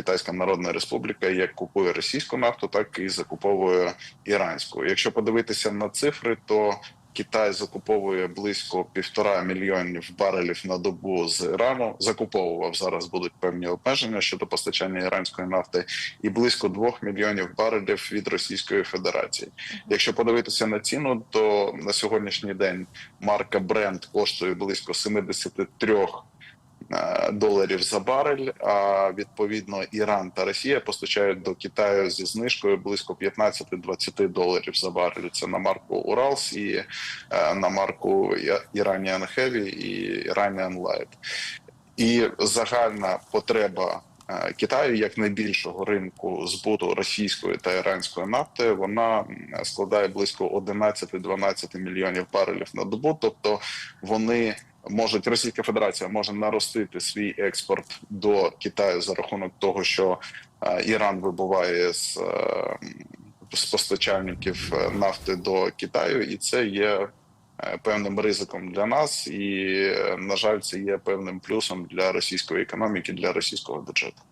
Китайська Народна Республіка як купує російську нафту, так і закуповує іранську. Якщо подивитися на цифри, то Китай закуповує близько півтора мільйонів барелів на добу з Ірану. Закуповував зараз будуть певні обмеження щодо постачання іранської нафти, і близько двох мільйонів барелів від Російської Федерації. Якщо подивитися на ціну, то на сьогоднішній день марка Brent коштує близько 73 е, доларів за барель. А відповідно Іран та Росія постачають до Китаю зі знижкою близько 15-20 доларів за барель. Це на марку Уралс і е, на марку Iranian Heavy і Iranian Light. І загальна потреба е, Китаю як найбільшого ринку збуту російської та іранської нафти вона складає близько 11-12 мільйонів барелів на добу. Тобто вони можуть Російська Федерація може наростити свій експорт до Китаю за рахунок того, що е, Іран вибуває з, е, з постачальників е, нафти до Китаю, і це є певним ризиком для нас, і на жаль, це є певним плюсом для російської економіки, для російського бюджету.